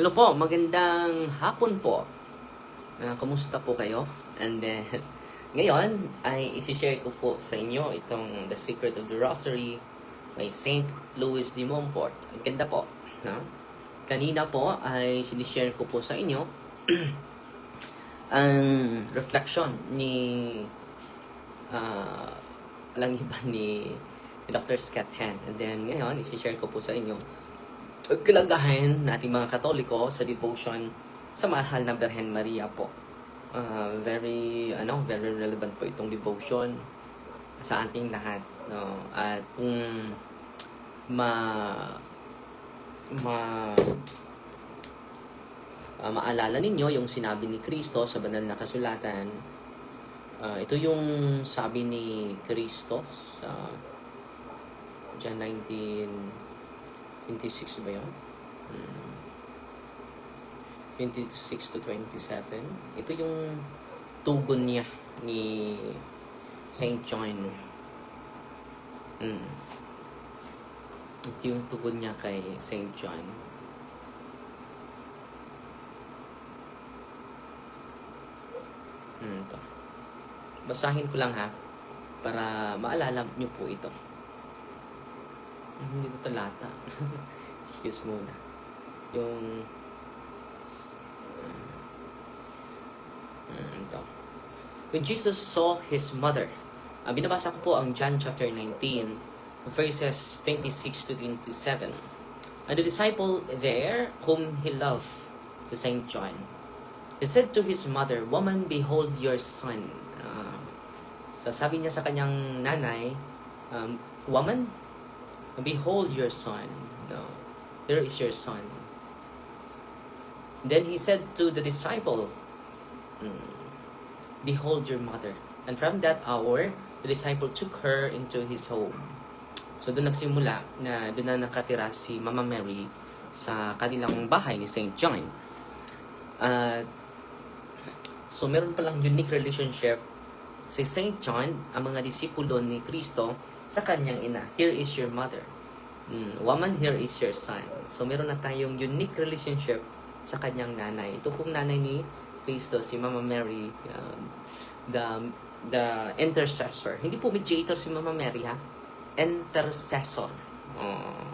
Hello po, magandang hapon po. Ah, kumusta po kayo? And then, ngayon ay isi-share ko po sa inyo itong The Secret of the Rosary by St. Louis de Montfort. Ang ganda po. No? Kanina po ay sinishare ko po sa inyo ang reflection ni ah walang iba ni, Dr. Scott Hand. And then ngayon, isi-share ko po sa inyo kalagahan nating mga Katoliko sa devotion sa mahal na Berhen Maria po. Ah, very ano, very relevant po itong devotion sa ating lahat, no? At kung ma ma ah, maalala ninyo yung sinabi ni Kristo sa banal na kasulatan, ah, ito yung sabi ni Kristo sa John 19 26 ba yun? Hmm. 26 to 27. Ito yung tugon niya ni St. John. Hmm. Ito yung tugon niya kay St. John. Hmm, ito. Basahin ko lang ha para maalala niyo po ito. Hindi ito talata. Excuse muna. Yung... Mm, ito. When Jesus saw his mother, ah, binabasa ko po ang John chapter 19, verses 26 to 27. And the disciple there, whom he loved, to Saint John, he said to his mother, Woman, behold your son. Ah, so sabi niya sa kanyang nanay, um, Woman, Behold your son. No. There is your son. Then he said to the disciple, mm, Behold your mother. And from that hour, the disciple took her into his home. So doon nagsimula na doon na nakatira si Mama Mary sa kanilang bahay ni St. John. At so meron palang unique relationship si St. John, ang mga disipulo ni Kristo, sa kanyang ina. Here is your mother. Mm, woman, here is your son. So, meron na tayong unique relationship sa kanyang nanay. Ito pong nanay ni Kristo, si Mama Mary, um, the, the intercessor. Hindi po mediator si Mama Mary, ha? Intercessor. Oh.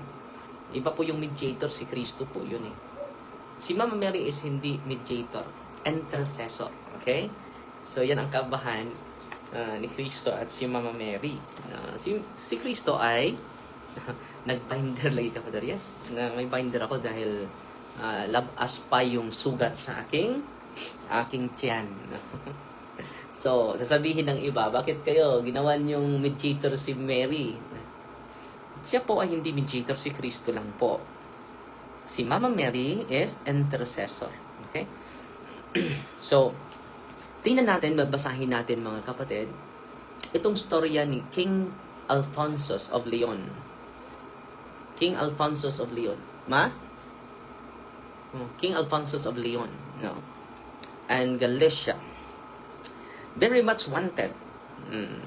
Iba po yung mediator, si Kristo po yun eh. Si Mama Mary is hindi mediator, intercessor. Okay? So, yan ang kabahan uh, ni Kristo at si Mama Mary. Uh, si, si Kristo ay nag-binder lagi ka, Father. Yes, na may binder ako dahil uh, love us pa yung sugat sa aking aking tiyan. so, sasabihin ng iba, bakit kayo ginawa yung mediator si Mary? Siya po ay hindi mediator, si Kristo lang po. Si Mama Mary is intercessor. Okay? so, tingnan natin, babasahin natin mga kapatid, itong storya ni King Alphonsus of Leon. King Alphonsus of Leon. Ma? Oh, King Alphonsus of Leon. No. And Galicia. Very much wanted. Mm.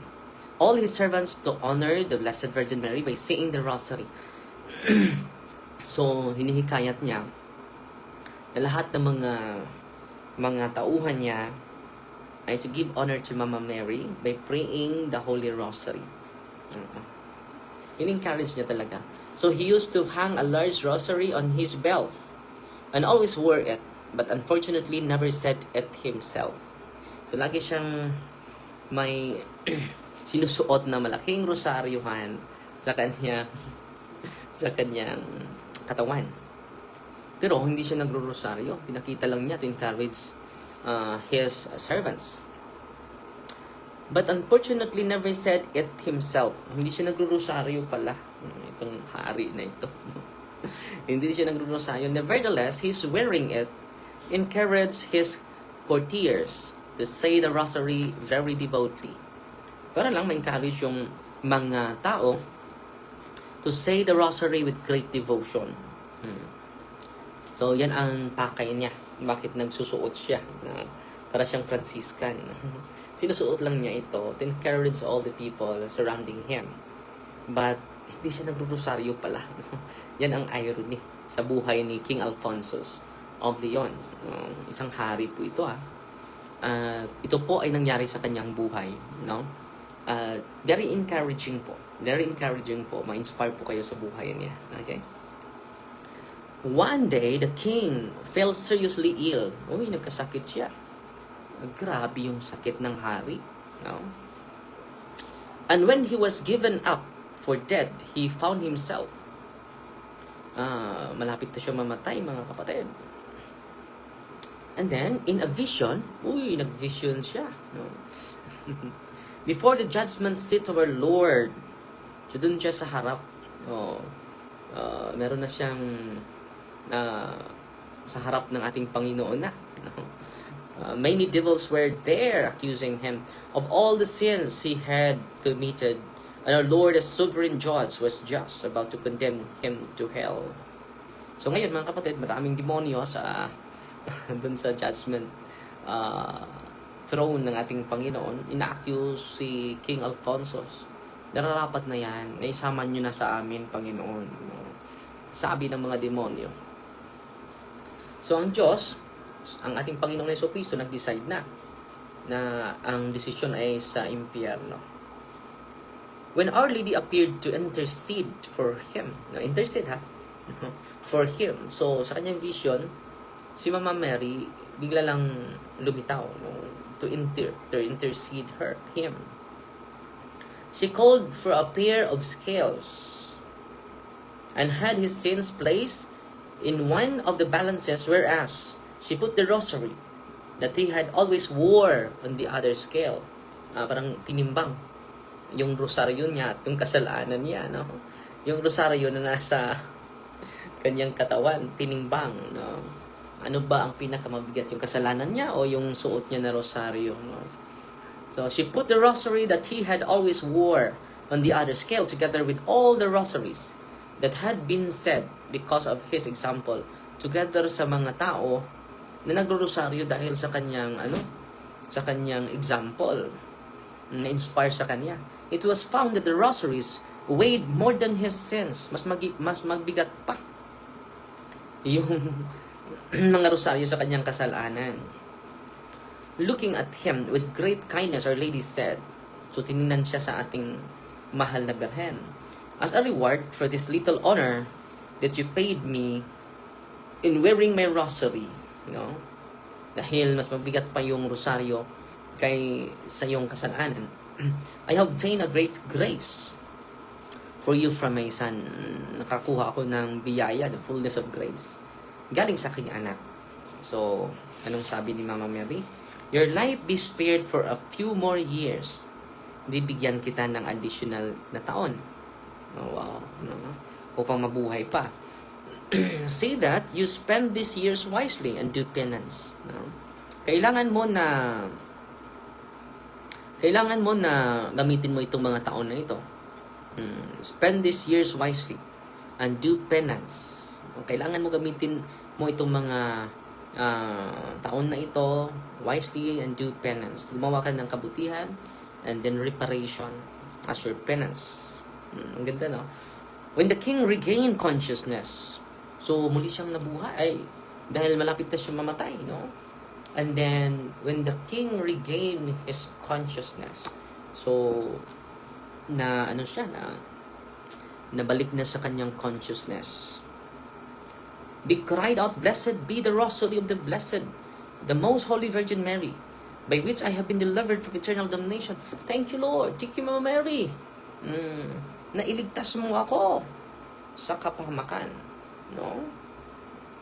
All his servants to honor the Blessed Virgin Mary by saying the Rosary. so, hinihikayat niya na lahat ng mga mga tauhan niya ay to give honor to Mama Mary by praying the Holy Rosary. In-encourage niya talaga. So he used to hang a large rosary on his belt and always wore it, but unfortunately never said it himself. So lagi siyang may sinusuot na malaking rosaryohan sa kanya sa kanyang katawan. Pero hindi siya nagro-rosaryo. Pinakita lang niya to encourage uh, his servants. But unfortunately, never said it himself. Hindi siya nagro-rosaryo pala. Hmm, Itong hari na ito. Hindi siya nagro-rosaryo. Nevertheless, he's wearing it. Encourage his courtiers to say the rosary very devoutly. Para lang ma-encourage yung mga tao to say the rosary with great devotion. Hmm. So, yan ang pakay niya. Bakit nagsusuot siya? Na para siyang Franciscan. Sinusuot lang niya ito to encourage all the people surrounding him. But, hindi siya nagrurosaryo pala. yan ang irony sa buhay ni King Alphonsus of Leon. No? Isang hari po ito ah. At ito po ay nangyari sa kanyang buhay, no? At very encouraging po. Very encouraging po. Ma-inspire po kayo sa buhay niya. Okay? One day, the king fell seriously ill. Uy, nagkasakit siya. Grabe yung sakit ng hari. No? And when he was given up for dead, he found himself. Ah, malapit na siya mamatay, mga kapatid. And then, in a vision, uy, nag-vision siya. No? Before the judgment seat of our Lord, so dun siya sa harap. Oh, ah, meron na siyang ah, sa harap ng ating Panginoon na. Uh, many devils were there accusing him of all the sins he had committed. And our Lord, as sovereign judge, was just about to condemn him to hell. So ngayon mga kapatid, maraming demonyo sa dun sa judgment uh, throne ng ating Panginoon. Ina-accuse si King Alfonso. Nararapat na yan. Naisama nyo na sa amin, Panginoon. No? Sabi ng mga demonyo. So ang Diyos, ang ating Panginoong Yeso Cristo nag-decide na na ang desisyon ay sa impyerno. When Our Lady appeared to intercede for him, no, intercede ha, for him. So, sa kanyang vision, si Mama Mary bigla lang lumitaw no, to inter to intercede her him. She called for a pair of scales and had his sins placed in one of the balances whereas she put the rosary that he had always wore on the other scale. Ah, parang tinimbang yung rosaryo niya at yung kasalanan niya, no? Yung rosaryo na nasa kanyang katawan, tinimbang, no? Ano ba ang pinakamabigat, yung kasalanan niya o yung suot niya na rosaryo, no? So she put the rosary that he had always wore on the other scale together with all the rosaries that had been said because of his example together sa mga tao na nagro-rosaryo dahil sa kanyang ano sa kanyang example na inspire sa kanya. It was found that the rosaries weighed more than his sins. Mas magi, mas magbigat pa yung mga rosaryo sa kanyang kasalanan. Looking at him with great kindness, Our Lady said, so tinignan siya sa ating mahal na Berhen. As a reward for this little honor that you paid me in wearing my rosary, no? Dahil mas mabigat pa yung rosaryo kay sa iyong kasalanan. I obtained a great grace for you from my son. Nakakuha ako ng biyaya, the fullness of grace. Galing sa aking anak. So, anong sabi ni Mama Mary? Your life be spared for a few more years. Bibigyan kita ng additional na taon. Oh, wow. No? Upang mabuhay pa. say that you spend these years wisely and do penance. No? Kailangan mo na kailangan mo na gamitin mo itong mga taon na ito. Hmm, spend these years wisely and do penance. Kailangan mo gamitin mo itong mga ah, taon na ito wisely and do penance. Gumawa ka ng kabutihan and then reparation as your penance. Hmm, ang ganda, no? When the king regained consciousness, so muli siyang nabuhay ay, dahil malapit na siya mamatay, no? And then, when the king regained his consciousness, so, na ano siya, na nabalik na sa kanyang consciousness. Be cried out, Blessed be the rosary of the blessed, the most holy Virgin Mary, by which I have been delivered from eternal damnation. Thank you, Lord. Thank you, Mama Mary. Mm, nailigtas mo ako sa kapahamakan. No?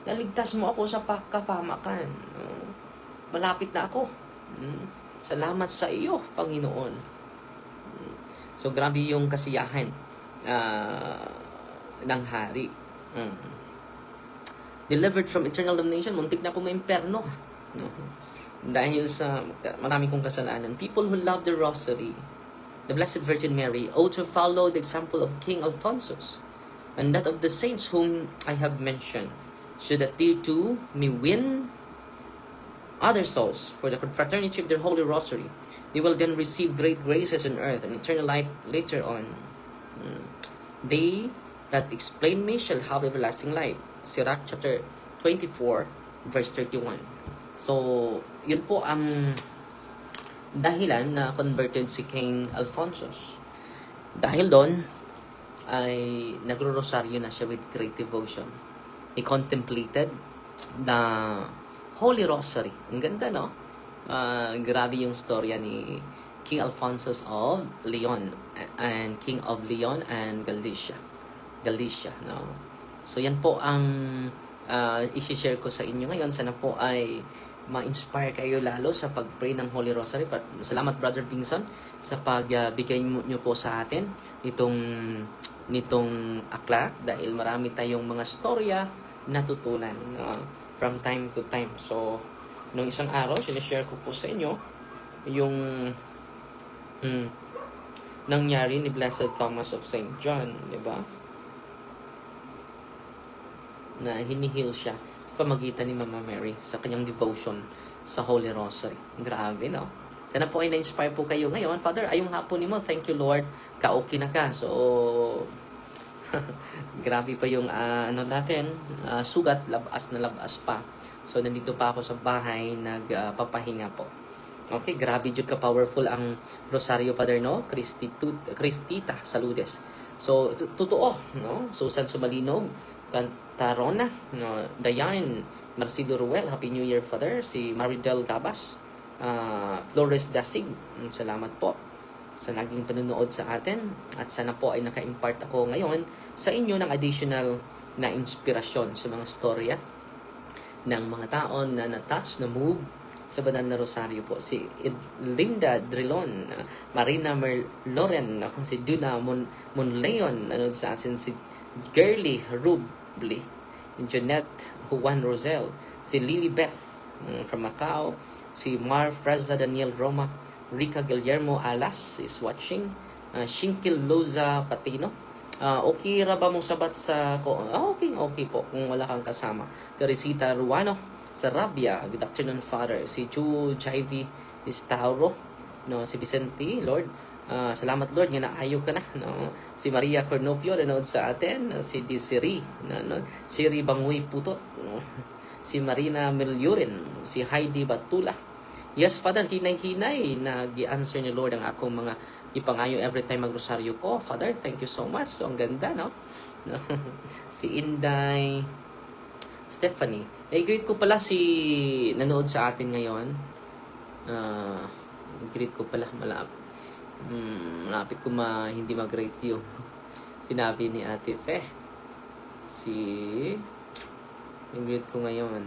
Naligtas mo ako sa pa- kapahamakan. No? Malapit na ako. Mm, salamat sa iyo, Panginoon. Mm, so, grabe yung kasiyahan ah, ng hari. Mm. Delivered from eternal damnation, muntik na ako maimperno. No? Dahil sa marami kong kasalanan. People who love the rosary, the Blessed Virgin Mary, ought to follow the example of King Alphonsus and that of the saints whom I have mentioned, so that they too may win other souls for the fraternity of their holy rosary. They will then receive great graces on earth and eternal life later on. Mm. They that explain me shall have everlasting life. Sirach chapter 24, verse 31. So, yun po ang dahilan na converted si King Alphonsus. Dahil doon, ay nagro-rosaryo na siya with great devotion. He contemplated the Holy Rosary. Ang ganda, no? Ah, grabe yung storya ni King Alphonsus of Leon and King of Leon and Galicia. Galicia, no? So, yan po ang uh, isi-share ko sa inyo ngayon. Sana po ay ma-inspire kayo lalo sa pag-pray ng Holy Rosary. Salamat Brother Bingson sa pagbigay niyo po sa atin nitong nitong akla dahil marami tayong mga storya natutunan no? from time to time. So, nung isang araw, sinishare ko po sa inyo yung mm, nangyari ni Blessed Thomas of St. John, di ba? Na hinihil siya pamagitan ni Mama Mary sa kanyang devotion sa Holy Rosary. Grabe, no? Sana po ay na-inspire po kayo ngayon. Father, ayong hapon ni mo, thank you Lord, ka-okay na ka. So, grabe pa yung ah, ano natin, ah, sugat, labas na labas pa. So, nandito pa ako sa bahay, nagpapahinga po. Okay, grabe jud ka powerful ang Rosario Father no, Christitu- Christita Saludes. So totoo, no? Susan Sumalinog, Cantarona, no, Dayan, Marcelo Ruel, Happy New Year Father, si Maridel Gabas, uh, Flores Dasig, mm, salamat po sa laging panonood sa atin at sana po ay naka-impart ako ngayon sa inyo ng additional na inspirasyon sa mga storya ng mga taon na na-touch, na move sa banal na rosaryo po. Si Linda Drilon, Marina Merloren, si Duna Mon Monleon, ano sa atin, si Girly Rubli, Jeanette Juan Rosel, si Lily Beth mm, from Macau, si Mar Fraza Daniel Roma, Rica Guillermo Alas is watching, uh, Shinkil Loza Patino, Ah, okay ra ba mong sabat sa ko? Ah, okay, okay po kung wala kang kasama. Teresita Ruano sa Rabia. Good afternoon, Father. Si Chu Jivy Istauro. No, si Vicente, Lord. Ah, salamat Lord nga naayo ka na no si Maria Cornopio nanood sa atin no? si Desiree no, no? si Ribangoy Putot no? si Marina Milyurin si Heidi Batula Yes, Father, hinay-hinay nag-answer ni Lord ang akong mga ipangayo every time magrosaryo ko. Father, thank you so much. So, ang ganda, no? si Inday Stephanie. Eh, greet ko pala si nanood sa atin ngayon. Uh, greet ko pala malap. Hmm, malapit ko ma hindi mag-rate you. Sinabi ni Ate Fe. Si greet ko ngayon.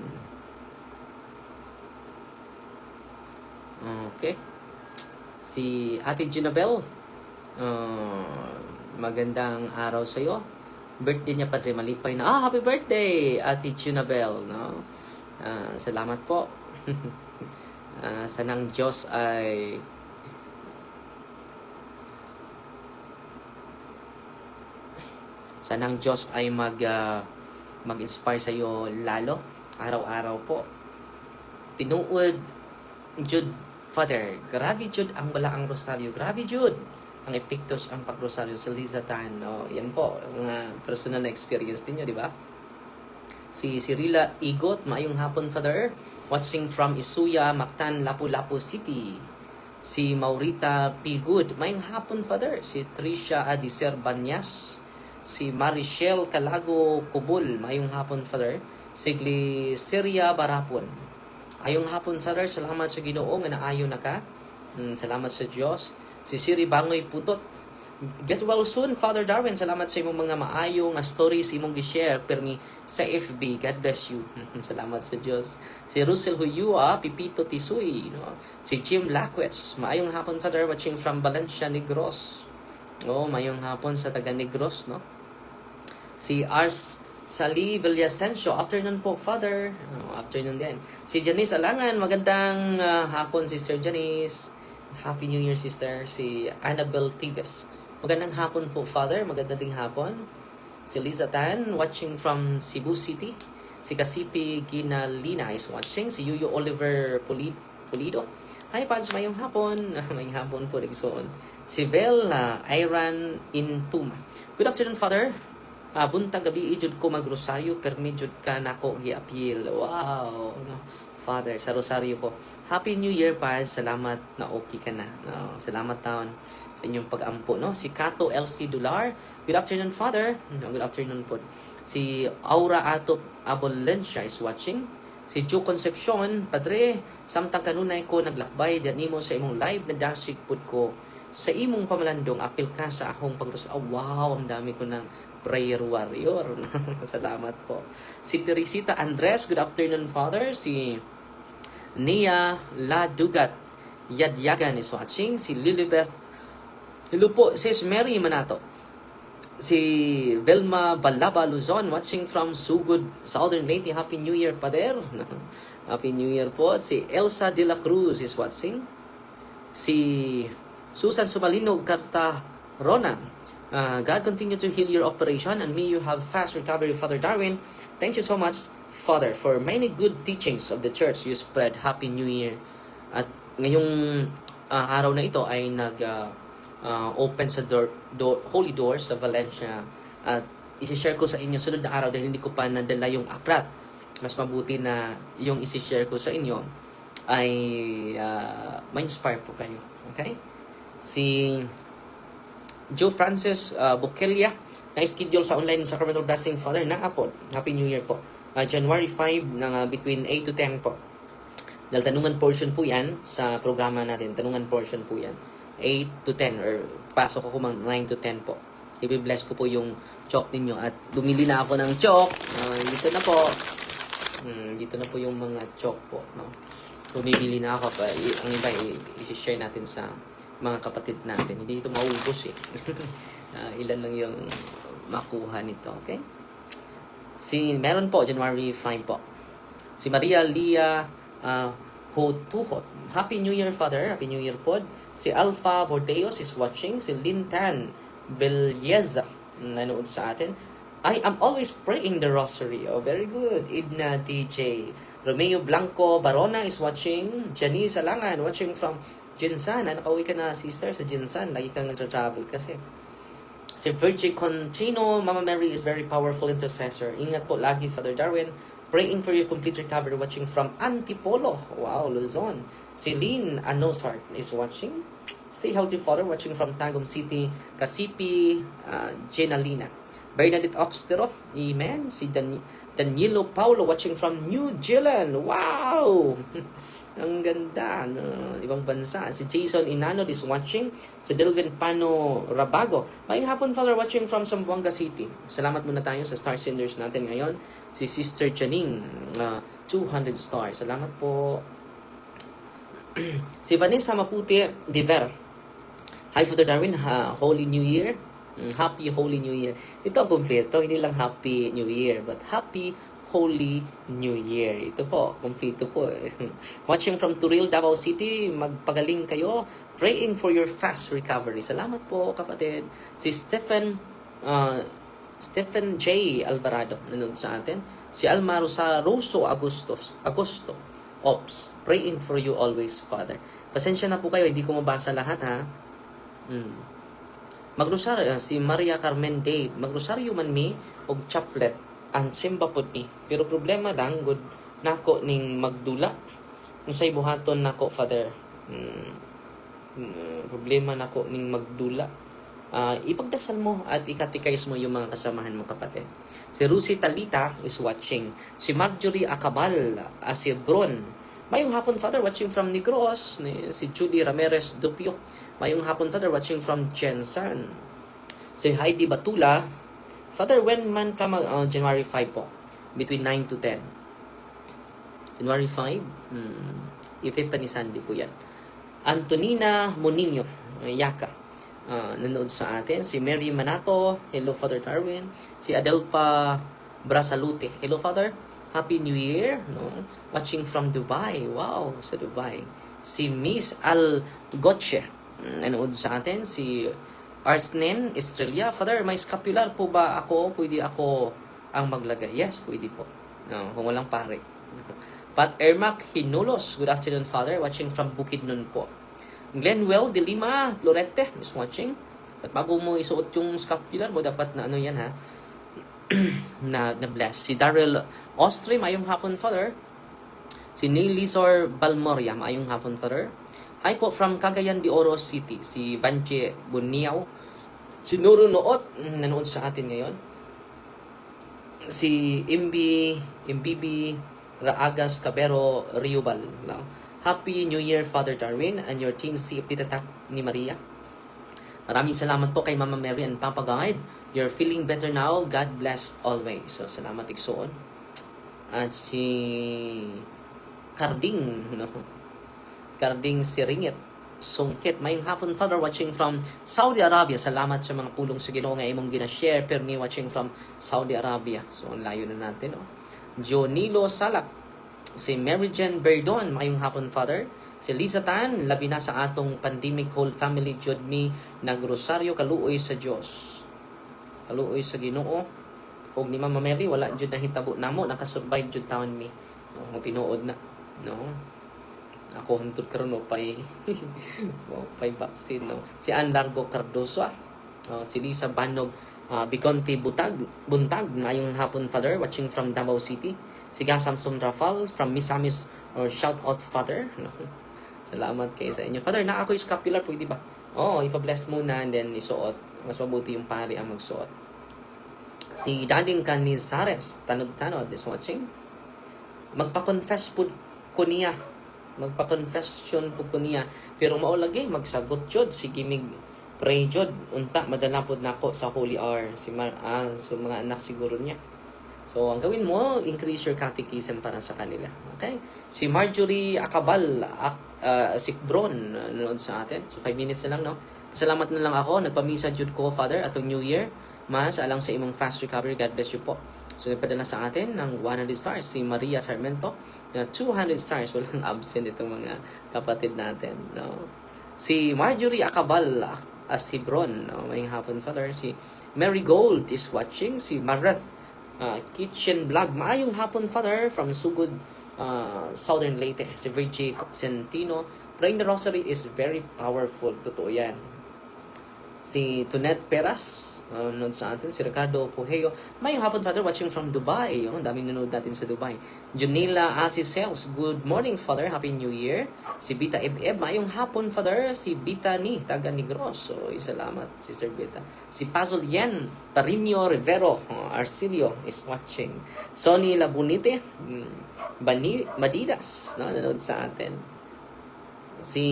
Okay. Si Ate Junabel, uh, magandang araw sa iyo. Birthday niya Padre Malipay na. Ah, happy birthday, Ate Junabel, no? Uh, salamat po. uh, sanang Diyos ay sanang Diyos ay mag uh, mag-inspire sa iyo lalo araw-araw po. Tinuod Jud Father, grabe jud ang wala ang rosaryo. Grabe jud ang epiktos ang pagrosaryo sa Lizatan. No, yan po, mga personal na experience niyo, di ba? Si Cirila Igot, maayong hapon, Father. Watching from Isuya, Mactan, Lapu-Lapu City. Si Maurita P. Good, maayong hapon, Father. Si Tricia Adiser Banyas. Si Marichelle Calago Kubul, maayong hapon, Father. Si Gliceria Barapon, Ayong hapon, Father, salamat sa ginoo nga naayo na ka. Mm, salamat sa Diyos. Si Siri Bangoy Putot. Get well soon, Father Darwin. Salamat sa imong mga maayo nga stories imong gi-share permi sa FB. God bless you. salamat sa Diyos. Si Russell Huyua, Pipito Tisoy. No? Si Jim Laquets. Maayong hapon, Father, watching from Valencia, Negros. Oh, mayong hapon sa taga Negros, no? Si Ars Sali Villasencio. Afternoon po, Father. Oh, afternoon din. Si Janice Alangan. Magandang uh, hapon, Sister Janice. Happy New Year, Sister. Si Annabel Tigas. Magandang hapon po, Father. Magandang ding hapon. Si Liza Tan, watching from Cebu City. Si Kasipi Ginalina is watching. Si Yuyo Oliver Pulido. Hi, Pads. Mayong hapon. Mayong hapon po, Ligsoon. Si uh, Iran Intuma. Good afternoon, Father. Ah, buntag gabi ijud ko magrosaryo permi jud ka nako gi-appeal. Wow. Father, sa rosaryo ko. Happy New Year, pa. Salamat na okay ka na. No, salamat taon sa inyong pag-ampo. No? Si Kato LC Dular. Good afternoon, Father. No, good afternoon po. Si Aura Ato Abolencia is watching. Si Joe Concepcion, Padre, samtang kanunay ko naglakbay dan nimo sa imong live na dasig pud ko sa imong pamalandong apil ka sa akong pagros. Oh, wow, ang dami ko ng prayer warrior. Salamat po. Si Teresita Andres, good afternoon, Father. Si Nia Ladugat Yadyagan is watching. Si Lilibeth Hello po, sis Mary Manato. Si Velma Balaba Luzon watching from Sugod, Southern Leyte. Happy New Year, Pader. Happy New Year po. Si Elsa De La Cruz is watching. Si Susan Sumalino Carta Rona. Uh, God continue to heal your operation and may you have fast recovery, Father Darwin. Thank you so much, Father, for many good teachings of the church you spread. Happy New Year. At ngayong ah, araw na ito ay nag ah, ah, open sa door, door, Holy Doors sa Valencia. At isi-share ko sa inyo sunod na araw dahil hindi ko pa nadala yung aklat. Mas mabuti na yung isi-share ko sa inyo ay ah, ma-inspire po kayo. Okay? Si Joe Francis uh, Bukelia na schedule sa online Sacramental Blessing Father na po. Happy New Year po. Uh, January 5 ng uh, between 8 to 10 po. Dahil tanungan portion po yan sa programa natin. Tanungan portion po yan. 8 to 10 or pasok ako mang 9 to 10 po. I-bless ko po yung chalk ninyo at bumili na ako ng chalk. Uh, dito na po. Hmm, dito na po yung mga chalk po. No? Bumibili na ako. Pa, ang iba i-share natin sa mga kapatid natin. Hindi ito maubos eh. Ah, ilan lang yung makuha nito. Okay? Si, meron po, January 5 po. Si Maria Lia uh, Hotuhot. Happy New Year, Father. Happy New Year po. Si Alpha Bordeos is watching. Si Lintan Belyeza nanood sa atin. I am always praying the rosary. Oh, very good. Idna DJ. Romeo Blanco Barona is watching. Janice Alangan watching from Jinsan. Ah, nakauwi ka na, sister, sa Jinsan. Lagi kang nagtra-travel kasi. Si Virgie Contino, Mama Mary is very powerful intercessor. Ingat po lagi, Father Darwin. Praying for your complete recovery watching from Antipolo. Wow, Luzon. Lynn Anosart is watching. Stay healthy, Father, watching from Tagum City. Kasipi, uh, Jenalina. Bernadette Oxtero, Amen. Si Dan Danilo Paulo watching from New Zealand. Wow! Ang ganda, no? Ibang bansa. Si Jason Inanod is watching. Si Delvin Pano Rabago. May hapon, Father, watching from Zamboanga City. Salamat muna tayo sa star senders natin ngayon. Si Sister Janine, uh, 200 stars. Salamat po. si Vanessa Maputi Diver. Hi, Father Darwin. Ha, Holy New Year. Mm, Happy Holy New Year. Ito ang kumpleto. Hindi lang Happy New Year, but Happy Holy New Year. Ito po, kumpleto po. Watching from Turil, Davao City, magpagaling kayo. Praying for your fast recovery. Salamat po, kapatid. Si Stephen, uh, Stephen J. Alvarado, nanood sa atin. Si Alma Rosa Rosso Agustos, Agosto. Ops, praying for you always, Father. Pasensya na po kayo, hindi ko mabasa lahat, ha? Hmm. Magrosaryo, si Maria Carmen Dade, magrosaryo man mi, og chaplet, ang simba pod mi. Pero problema lang, good nako ning magdula. Kung sa'y buhaton nako, Father, mm, problema nako ning magdula. Ah, ipagdasal mo at ikatikais mo yung mga kasamahan mo kapatid. Si Rusi Talita is watching. Si Marjorie Acabal, uh, si Bron. Mayong hapon, Father, watching from Negros. Ni, si Julie Ramirez Dupio. Mayong hapon, Father, watching from Jensan. Si Heidi Batula. Father, when man ka mag, uh, January 5 po? Between 9 to 10. January 5? Hmm. Epiphany Sunday po yan. Antonina Moninho, Yaka. Uh, nanood sa atin. Si Mary Manato. Hello, Father Darwin. Si Adelpa Brasalute. Hello, Father. Happy New Year. No? Watching from Dubai. Wow, sa Dubai. Si Miss Al Gotche. Nanood sa atin. Si Artsnen Estrella. Father, may scapular po ba ako? Pwede ako ang maglagay? Yes, pwede po. No, kung walang pare. Pat Ermac Hinulos. Good afternoon, Father. Watching from Bukidnon po. Glenwell de Lima Lorette is watching. At bago mo isuot yung scapular mo, dapat na ano yan ha. na, na bless. Si Daryl Ostri, mayong hapon, Father. Si Neil Lizor Balmoria, mayong hapon, Father. Hi po from Cagayan de Oro City, si Vanche Buniao. Si Nuro Noot, mm, nanood sa atin ngayon. Si Imbi, Imbibi Raagas Cabero Riobal. No? Happy New Year, Father Darwin, and your team CFT Tatak ni Maria. Maraming salamat po kay Mama Mary and Papa Guide. You're feeling better now. God bless always. So, salamat igsoon. At si Carding, no? Carding Siringit. Sungkit. Mayong hapon, Father, watching from Saudi Arabia. Salamat sa mga pulong sa ginoo nga imong gina-share. Per me, watching from Saudi Arabia. So, ang layo na natin, no? Jonilo Salak. Si Mary Jen Berdon. Mayong hapon, Father. Si Lisa Tan, labi na sa atong pandemic whole family jud mi nagrosaryo kaluoy sa Dios. Kaluoy sa Ginoo. Ug ni Mama Mary wala jud nahitabo namo nakasurvive jud taon mi. No, tinuod na. No. Ako hantod karon mo pay mo pay vaccine no. Si Ann Largo Cardoso. ah. Oh, si Lisa Banog uh, Biconte Butag Buntag ngayong hapon father watching from Davao City. Si Gasamson Rafal from Misamis or shout out father. No. Salamat kayo sa inyo. Father, na ako yung scapular, pwede ba? Oh, ipa-bless muna and then isuot. Mas mabuti yung pari ang magsuot. Si Dading Canizares, tanod-tanod, is watching. Magpa-confess po ko niya. Magpa-confession po ko niya. Pero maulagi, magsagot jod. Sige, mig pray jod. Unta, madala po na ako sa holy hour. Si Mar ah, so mga anak siguro niya. So, ang gawin mo, increase your catechism para sa kanila. Okay? Si Marjorie Acabal, Ak, uh, Sikbron, nanonood sa atin. So, 5 minutes na lang, no? Salamat na lang ako. Nagpamisa jud ko, Father, atong New Year. Mas alang sa imong fast recovery. God bless you po. So, nagpadala sa atin ng 100 stars. Si Maria Sarmento, na 200 stars. Walang absent itong mga kapatid natin, no? Si Marjorie Acabal, uh, Sibron, no? May hapon, Father. Si Mary Gold is watching. Si Mareth uh, kitchen vlog. Maayong hapon, Father, from Sugod, uh, Southern Leyte. Si Virgie Centino. Praying the Rosary is very powerful. Totoo yan. Si Tunet Peras, uh, nanood sa atin. Si Ricardo Pujeo. Maayong hapon, Father, watching from Dubai. Yung daming nanood natin sa Dubai. Junila Asisels, good morning, Father. Happy New Year. Si Bita Eb-Eb, maayong hapon, Father. Si Bita ni, taga Negros. So, salamat, si Sir Bita. Si Pazol Yen, Parinio Rivero, uh, Arcilio is watching. Sonny Labunite, mm, Bani, Madidas, no, nanood sa atin. Si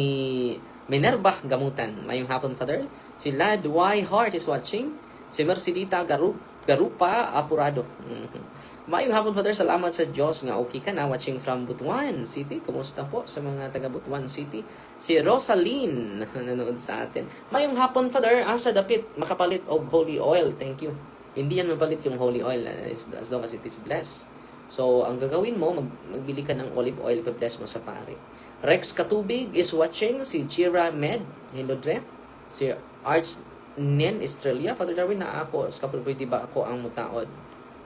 Minerva Gamutan, mayong hapon, Father. Si Lad Y. Hart is watching. Si Mercedita Garu Garupa Apurado. Mhm. Mayong hapon, Father. Salamat sa Diyos nga okay ka na watching from Butuan City. Kumusta po sa mga taga Butuan City? Si Rosaline nanonood sa atin. Mayong hapon, Father. Asa dapit makapalit og holy oil. Thank you. Hindi yan mapalit yung holy oil as long as it is blessed. So, ang gagawin mo, mag, magbili ka ng olive oil, pa-bless mo sa pare. Rex Katubig is watching. Si Chira Med. Hello, Dre. Si Arts Nen Estrella. Father Darwin, na ako. Skapul pwede ba ako ang mutaod?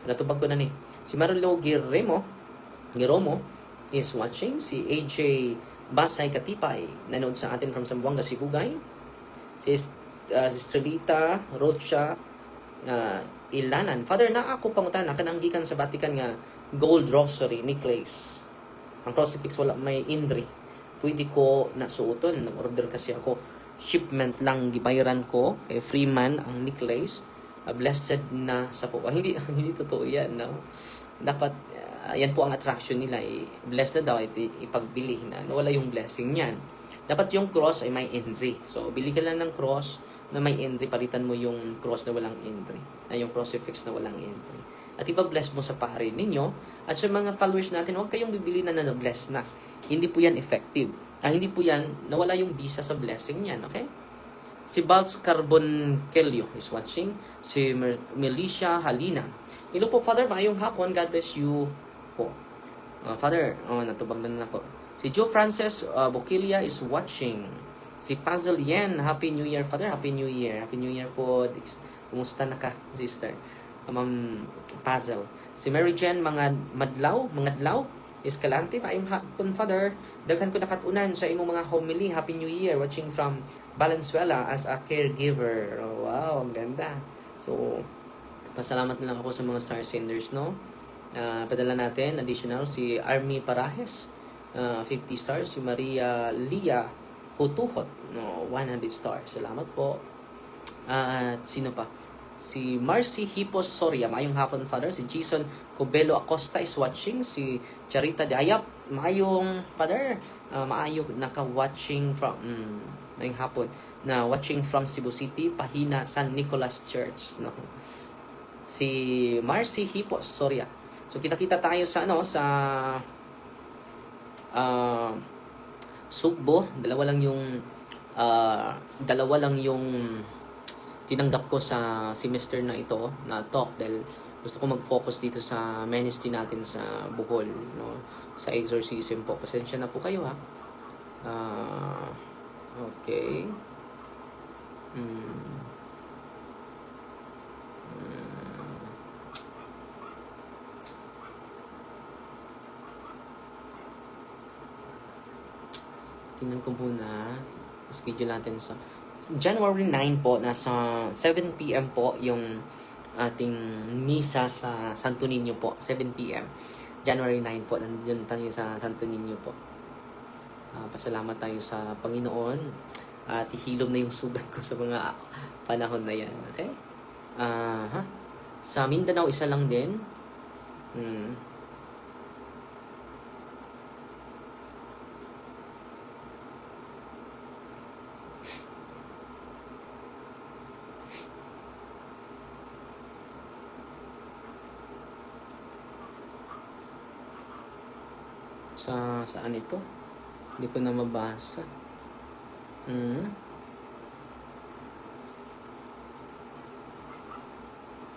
Natubag ko na ni. Si Marilo Giremo, Giromo is watching. Si AJ Basay Katipay, nanood sa atin from Zamboanga, Sibugay. Si uh, si Rocha uh, Ilanan. Father, na ako pangutan, kananggikan sa Vatican nga gold rosary necklace. Ang crucifix wala may indri. Pwede ko na suoton. Nag-order kasi ako. Shipment lang gibayaran ko kay Freeman ang necklace. Uh, blessed na sa po. Ah, hindi hindi totoo 'yan, no. Dapat uh, yan po ang attraction nila. Eh, blessed daw ito ipagbili na wala yung blessing niyan. Dapat yung cross ay may entry. So, bili ka lang ng cross na may entry, palitan mo yung cross na walang entry. Na yung crucifix na walang entry. At ipa-bless mo sa pare ninyo. At sa mga followers natin, huwag kayong bibili na na bless na. Hindi po yan effective. Ah, hindi po yan, nawala yung visa sa blessing yan, okay? Si Balz Carbon Kelio is watching. Si Melisha Halina. Hello po, Father. Maayong hapon. God bless you po. Uh, Father, oh, natubag na ako. Si Joe Francis uh, Boquilia is watching. Si Puzzle Yen, Happy New Year, Father. Happy New Year. Happy New Year po. Kumusta na ka, sister? Ma'am Puzzle. Si Mary Jen, mga madlaw, mga adlaw. Escalante, maayong hapon, Father. Daghan ko nakatunan sa imong mga homily. Happy New Year. Watching from Valenzuela as a caregiver. Oh, wow, ang ganda. So, Pasalamat na lang ako sa mga star senders, no? Ah, padala natin, additional, si Army Parajes, ah, 50 stars. Si Maria Lia Hutuhot, no, 100 stars. Salamat po. At sino pa? Si Marcy Hipos Soria, maayong hapon, Father. Si Jason Cobelo Acosta is watching. Si Charita de Ayap, maayong, Father. Ah, maayong naka-watching from, mm, maayong hapon, na watching from Cebu City, Pahina, San Nicolas Church. No? Si Marcy Hipos Soria. So, kita-kita tayo sa, ano, sa, ah, Sugbo. Dalawa lang yung, ah, dalawa lang yung, tinanggap ko sa semester na ito na talk dahil gusto ko mag-focus dito sa ministry natin sa Bohol, no? Sa exorcism po. Pasensya na po kayo, ha? Ah, okay. Hmm. Tingnan ko muna. Schedule natin sa January 9 po, nasa 7 p.m. po yung ating misa sa Santo Niño po. 7 p.m. January 9 po, nandun tayo sa Santo Niño po. Ah, pasalamat tayo sa Panginoon at ihilom na yung sugat ko sa mga panahon na yan. Okay? Ah, ha? Sa Mindanao, isa lang din. Hmm. Sa saan ito? Hindi ko na mabasa. Hmm.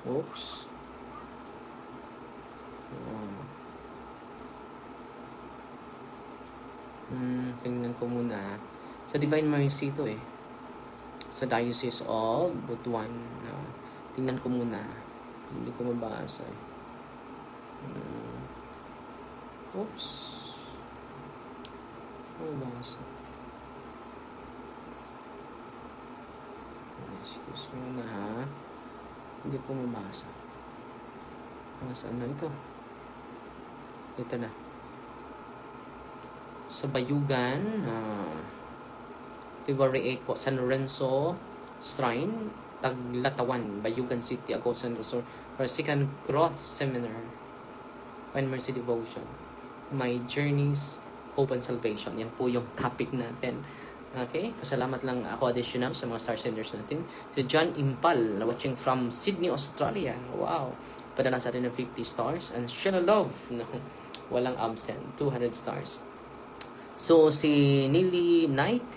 Oops. Oh. Hmm, tingnan ko muna. Sa Divine Mercy ito eh. Sa Diocese of Butuan. No. Tingnan ko muna. Hindi ko mabasa eh. Hmm. Oops. Oh, basa. Excuse me na ha. Hindi ko mabasa. Nasaan na ito? Ito na. Sa Bayugan, ah, February 8 po, San Lorenzo Shrine, Taglatawan, Bayugan City, Agosan Resort, Second Growth Seminar and Mercy Devotion. My Journeys, Hope and Salvation. Yan po yung topic natin. Okay? Pasalamat lang ako additional sa mga star senders natin. Si John Impal, watching from Sydney, Australia. Wow! Padala sa atin ng 50 stars. And Sheila Love, no? walang absent. 200 stars. So, si Nili Knight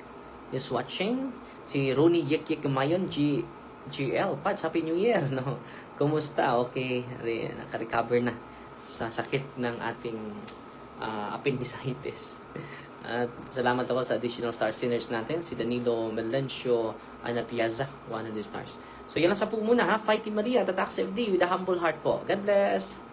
is watching. Si Rooney Yek Yek Mayon, G GL. Pats, Happy New Year, no? Kumusta? Okay, re, naka-recover na sa sakit ng ating ah, appendicitis. At salamat ako sa additional star sinners natin, si Danilo Melencio Ana Piazza, 100 stars. So yan lang sa po muna ha, Fighting Maria, Tatak FD with a humble heart po. God bless!